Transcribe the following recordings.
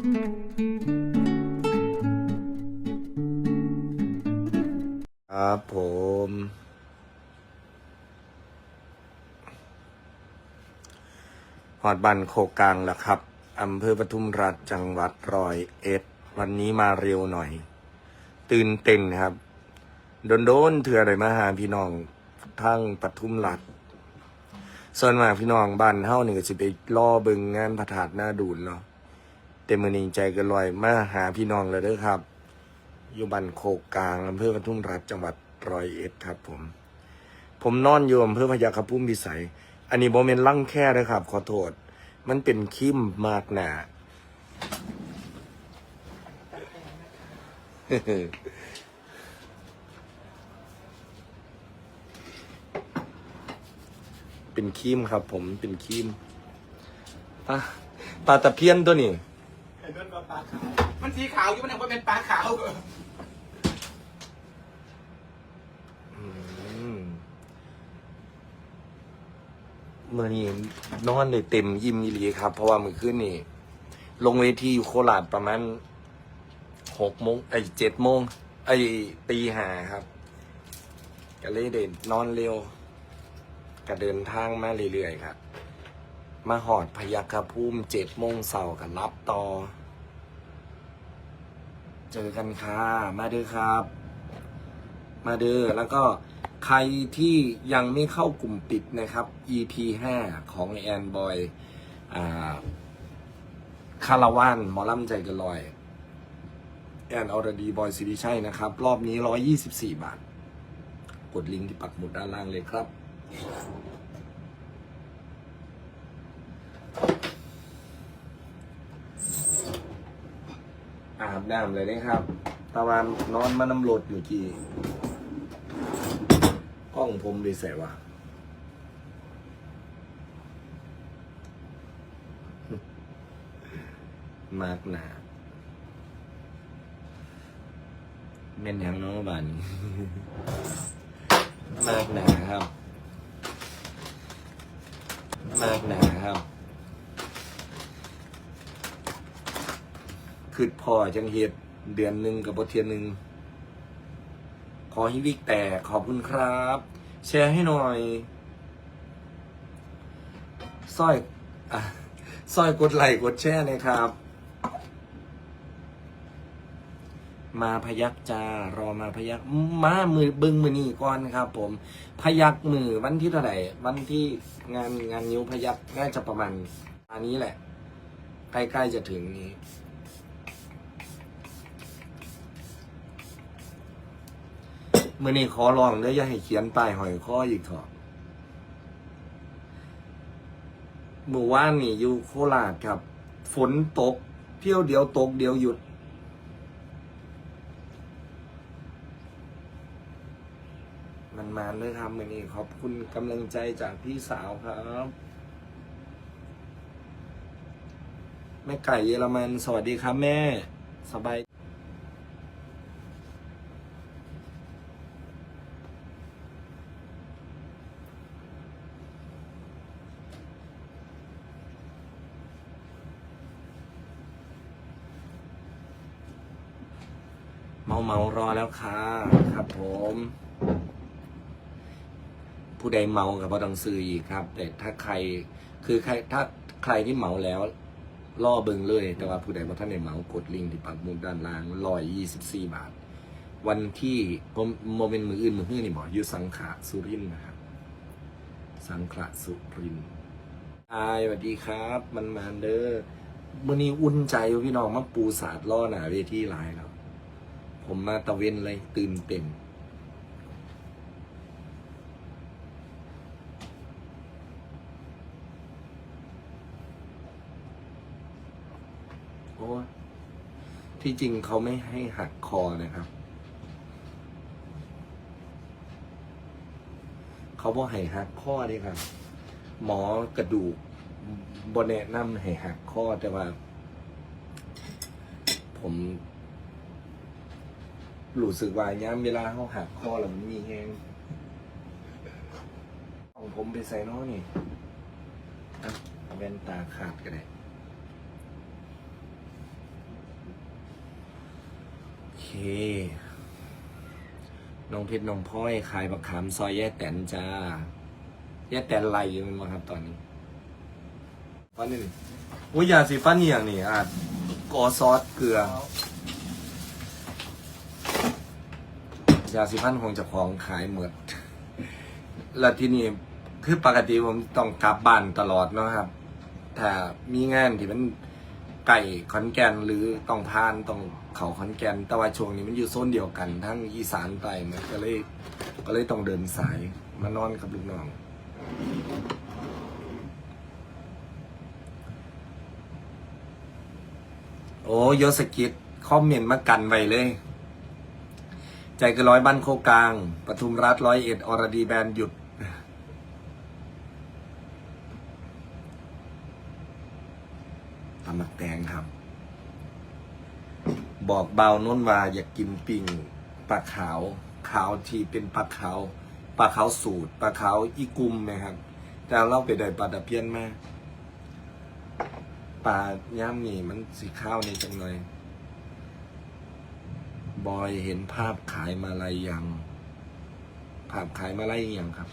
ครับผม หอดบันโคกลางแล้วครับ อำเภอปทุมราชจังหวัดร้อยเอ็ด วันนี้มาเร็วหน่อย ตื่นเต้นครับ โดนโดนเถื่ออะไรมาหาพี่น้องทั้งปทุมราชส่วนมากพี่น้องบ้านเฮาหนี่งก็สิไปล่อเบิงงานพระธาตุหน้าดูนเนาะ แต่มือนี้ใจเก็ลอยมาหาพี่น้องเลยเด้อครับ อยู่บ้านโคกกลางอำเภอปทุมราชจังหวัดร้อยเอ็ดครับ ผม ผมนอนอยู่อำเภอพยาคพุ่มพิสัย อันนี้โมเมนต์ลั่งแค่นะครับ ขอโทษ มันเป็นคิมมากหนาเป็นครีมครับ ผมเป็นครีมปลาปลาตะเพียนตัวนี้ เห็นเป็ปลาขาวมันสีขาวอยู่มันยังว่าเป็นปลาขาวเมื่อนี้นอนเลยเต็มยิมอีหลีครับ เพราะว่ามื่อคืนนี่ ลงเวทีอยู่โคราชประมาณหกโมงไอ้เจ็ดโมงไอ้ตีห้าครับก็เลยเด่นนอนเร็วก็เดินทางมาเรื่อยๆครับ มาหอดพยัคฆภูมิเจ็ดโมงเสาร์กันรับต่อ เจอกันค่ะ มาเด้อครับ มาเด้อแล้วก็ใครที่ยังไม่เข้ากลุ่มปิดนะครับ EP 5 ของแอนบอยคาราวานหมอลำใจกันลอย แอนออร์ดีบอยซิริชัยนะครับ รอบนี้ 124 บาท กดลิงก์ที่ปักหมุดด้านล่างเลยครับ อาบ น้ำเลยนะครับตะวันนอนมาน้ำรดอยู่กี่ห้องผมดีใส่วะมากหนาเม่นยังน้องบันมากหนาครับ มากหนา คือพอจังเหตุเดือนหนึ่งกับบทเทียนหนึ่งขอให้วิกแตกขอบคุณครับ แชร์ให้หน่อยสร้อยอสร้อยกดไลค์กดแชร์นะครับ มาพยักจารอมาพยักมามือบึงมือนี่ก่อนครับ ผม พยักมือวันที่เท่าไหร่วันที่งานงานนิ้วพยักน่าจะประมาณอันนี้แหละ ใกล้ๆจะถึงนี้ มื่อนี้ขอร้องเด้ออย่าให้เขียนป้ายหอยข้ออีกเถอะเมื่อวานนี่อยู่โคราชครับ ฝนตกเที่ยวเดียวตกเดียวหยุด มันมาเลยครับมื่อนี้ขอบคุณกำลังใจจากพี่สาวครับแม่ไก่เยอรมันสวัสดีครับแม่ สบาย เมาเมาร อแล้วค่ะครับผม ผู้ใดเมากับพอต้องซื้ออีกครับ แต่ถ้าใครคือใครถ้าใครที่เมาแล้วล่อเบิงเลย แต่ว่าผู้ใดบ่ท่านในเมากดลิงก์ที่ปักมุดด้านล่างร้อยยี่สิบสี่บาท วันที่ผมโมเมนต์มืออื่นมือฮื้อนี่บอกอยู่สังขะสุรินนะครับ สังขะสุรินอายสวัสดีครับ มันมาเด้อมื่อนี้อุ่นใจพี่น้องมาปูสาดล่อหนาเวทีหลายแล้ว ผมมาตะเวนเลยตื่นเต้นโอ้ที่จริงเขาไม่ให้หักคอนะครับ เขาบอกให้หักข้อนี่ครับ หมอกระดูกบนแนะนำให้หักข้อแต่ว่า ผม รู้สึกว่าย้ำเวลาเขาหักคอแล้วมันมีแหงของผมไปใส่น้อนี่เอาแว่นตาขาดก็ได้น้องเพชรน้องพลอยขายบักขามซอยแย่แตนจ้า แย่แตนไรอยู่มันมาครับตอนนี้ฟันนี่นี่อุ้ยยาสีฟันนี่อย่างนี้อาจกอซอสเกลือ ยาสีฟันคงจะของขายหมด แล้วที่นี่คือปกติผมต้องกลับบ้านตลอดเนาะครับ ถ้ามีงานที่มันไก่ขอนแก่นหรือต้องพานต้องเขาขอนแก่นแต่ว่าช่วงนี้มันอยู่โซนเดียวกัน ทั้งอีสานไปมันก็เลยก็เลยต้องเดินสายมานอนกับลูกน้อง โอ้ยศกิจคอมเมนต์มากันไว้เลย ใจเกนร้อยบ้านโคกลางปทุมรัฐร้อยเอ็ดอรดีแบนหยุด ตำมักแตงครับ บอกเบาน้นว่าอยากกินปิ่งปลาขาว ขาวที่เป็นปลาขาวปลาขาวสูตรปลาขาวอีกุมนะครับ แต่เราไปได้ปลาตะเพียนมาปลาย่ามนี่มันสีข้าวในจังเลย บอยเห็นภาพขายมาลายยัง ภาพขายมาลายยังครับ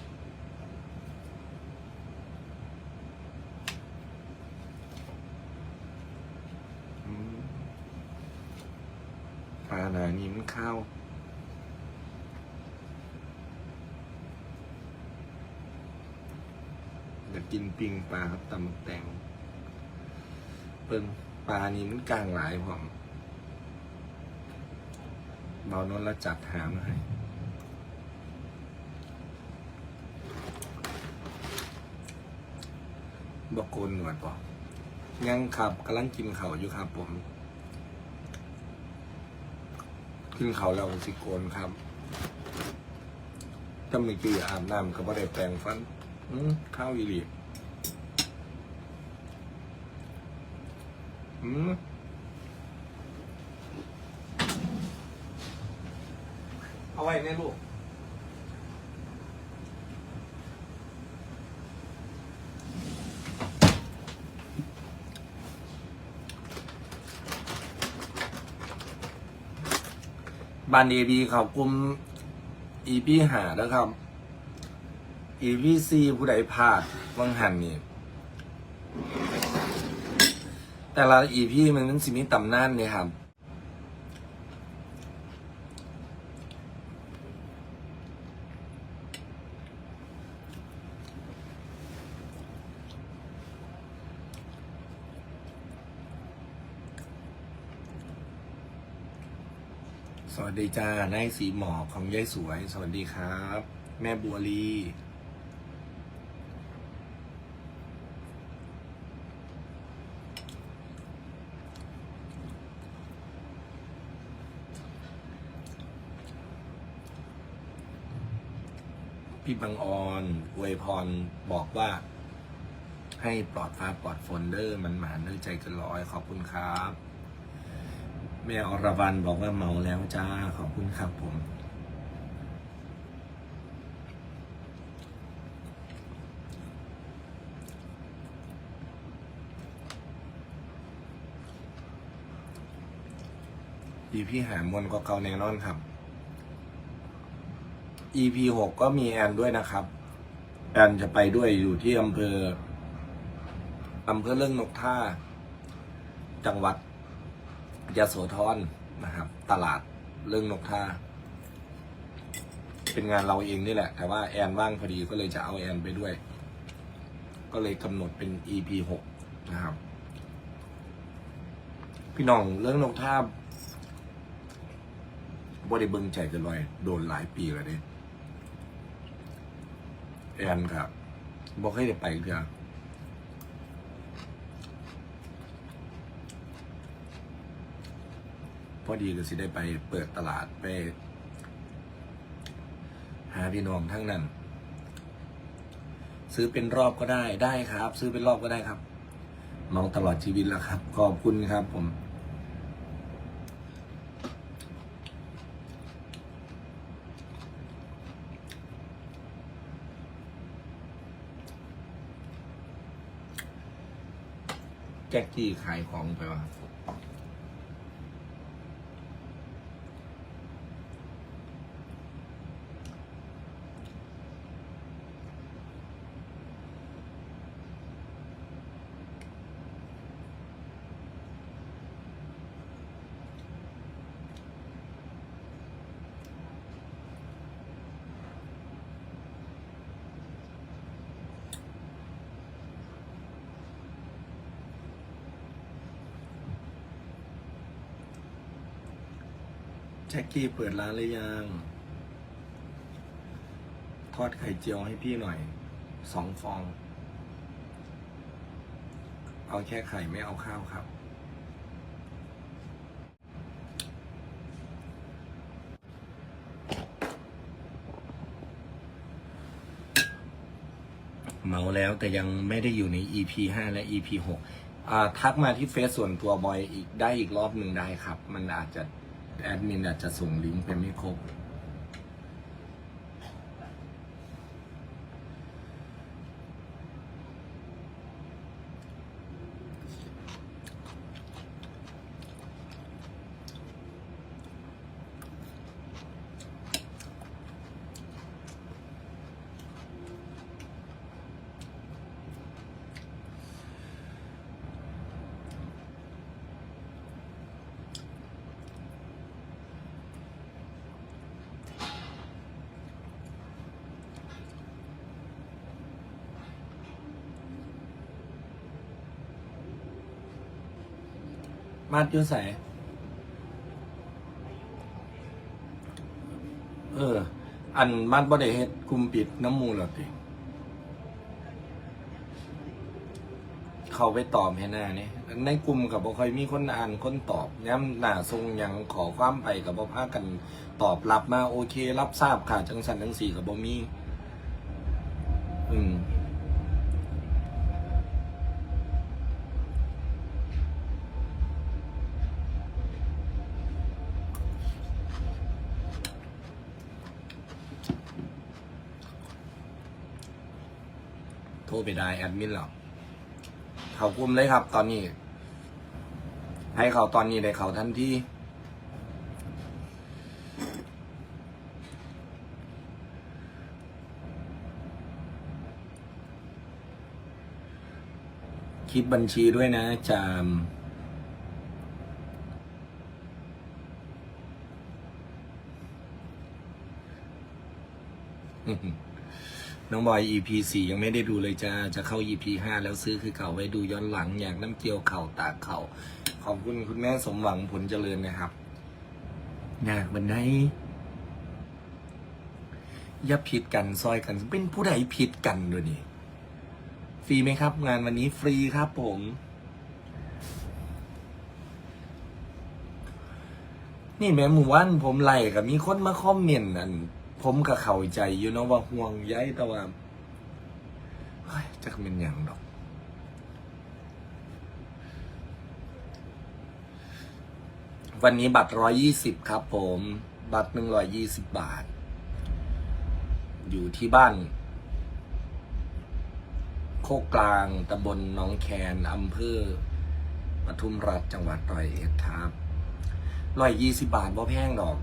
ปลาหนานี่มันข้าวอยากกินปิงปลาครับตำแตงเปิ้งปลานี่มันกลางหลายผม เบานนท์แล้วจัดหามาให้บอกโกนหนวดปะยังครับกำลังกินเขาอยู่ครับผม กินเขาแล้วสิโกนครับถ้าไม่กี่อาบน้ำก็ไม่ได้แปรงฟันข้าวอีหลีอืมเอา ไว้ในลูกบ้านเอบีเขากลุ่มอีพีหาแล้วครับอีพีซีผู้ใดพลาดวังหันนี่แต่ละอีพีมันนั้นสิมีตำนานเนี่ยครับ สวัสดีจ้านายสีหมอกของยายสวย สวัสดีครับ แม่บัวลี พี่บังออนอวยพรบอกว่า ให้ปลอดฟ้าปลอดฝนเด้อมันหมานเด้อใจกันร้อยขอบคุณครับ แม่อรวรรณบอกว่าเมาแล้วจ้า ขอบคุณครับผม EP หามวนก็เกาแน่นอนครับ EP หกก็มีแอนด้วยนะครับ แอนจะไปด้วยอยู่ที่อำเภออำเภอเรื่องนกท่า จังหวัด ยโสธรนะครับ ตลาดเรื่องนกท่า เป็นงานเราเองนี่แหละ แต่ว่าแอนว่างพอดีก็เลยจะเอาแอนไปด้วย ก็เลยกำหนดเป็น EP หกนะครับ พี่น้องเรื่องนกท่าบ่ได้เบิ่งใจกันลอยโดนหลายปีแล้วเนี่ยแอนครับบอกให้ได้ไปเถอะ พอดีก็สิได้ไปเปิดตลาดไป หาพี่น้องทั้งนั้น ซื้อเป็นรอบก็ได้ได้ครับ ซื้อเป็นรอบก็ได้ครับเมาตลอดชีวิตแล้วครับ ขอบคุณครับผมแจ็คกี้ขายของไปวะ แจ็คกี้เปิดร้านหรือยัง ทอดไข่เจียวให้พี่หน่อย สองฟอง เอาแค่ไข่ไม่เอาข้าวครับ เมาแล้วแต่ยังไม่ได้อยู่ใน EP 5 และ EP 6ทักมาที่เฟซส่วนตัวบอยอีกได้อีกรอบหนึ่งได้ครับ มันอาจจะ แอดมินอาจจะส่งลิงก์ไปไม่ครบ มาดอยูใสเออ อันมัดบ่ได้เฮ็ดกลุ่มปิดน้ำมูลหรอติเขาไปตอบให้หน้านี่ในกลุ่มกับบ่ค่อยมีคนอ่านคนตอบย้ำหน้าทรงยังขอความไปกับบ่พากันตอบรับมาโอเครับทราบค่ะจังสันจังสี่กับบ่มี อืม รไปได้แอดมินหรอกเขากลุ่มเลยครับ ตอนนี้ ให้เขาตอนนี้ได้เขาทันทีคิดบัญชีด้วยนะจาม น้องบอย EP สี่ยังไม่ได้ดูเลยจะจะเข้า EP ห้าแล้วซื้อคือเก่าไว้ดูย้อนหลังอยากน้ำเกี๊ยวเข่าตากเข่า ขอบคุณคุณแม่สมหวังผลเจริญนะครับอยากบันไดอย่าผิดกันซอยกัน เป็นผู้ใดผิดกันด้วยนี่ ฟรีไหมครับ งานวันนี้ฟรีครับผม นี่แม่หมู่ว่านผมไล่กับมีคนมาคอมเมนต์นั่น ผมก็เข้าใจอยู่เนาะว่าห่วงใยแต่ว่าจะเป็นอย่างดอก วันนี้บัตรร้อยี่สิบครับผม บัตรหนึ่งร้อยยี่สิบบาท อยู่ที่บ้าน โคกกลางตำบลหนองแคนอำเภอปทุมราชจังหวัดร้อยเอ็ดครับร้อยยี่สิบบาทบ่แพงดอก